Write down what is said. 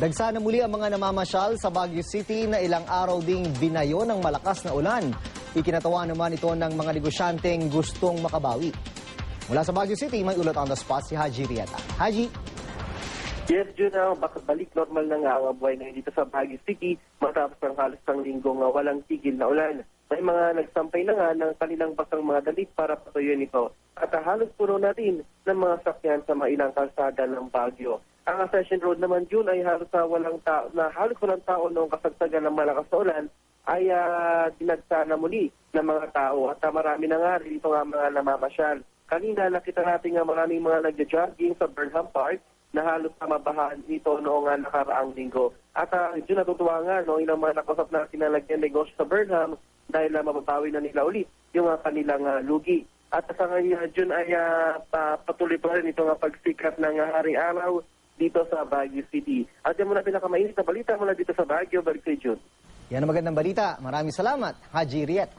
Dagsa na muli ang mga namamasyal sa Baguio City na ilang araw ding binayo ng malakas na ulan. Ikinatawa naman ito ng mga negosyanteng gustong makabawi. Mula sa Baguio City, may ulot on the spot si Haji Rieta. Haji, Yes, Jun, uh, baka balik normal na nga ang buhay ngayon dito sa Baguio City matapos ng halos ng linggong uh, walang tigil na ulan. May mga nagsampay na nga ng kanilang basang mga damit para patuyuin ito. At halos puno na din ng mga sakyan sa mga ilang kalsada ng Baguio. Ang Ascension Road naman, Jun, ay halos na walang tao, na halos walang tao noong kasagsagan ng malakas na ulan ay uh, dinagsa na muli ng mga tao at uh, marami na nga rin ito nga mga namamasyal. Kanina nakita natin nga maraming mga nagja-jogging sa Burnham Park na halos na mabahaan dito noong uh, nakaraang linggo. At uh, yun natutuwa nga no, ilang mga nakasap na nagyan negosyo sa Burnham dahil uh, mababawi na nila ulit yung uh, kanilang uh, lugi. At sa ngayon, uh, Jun, ay uh, pa- patuloy pa rin ito nga pagsikat ng uh, haring araw dito sa Baguio City. At yan muna pinakamainit na balita mula dito sa Baguio, balik kay Jun. yan ang magandang balita. Maraming salamat, Haji Riet.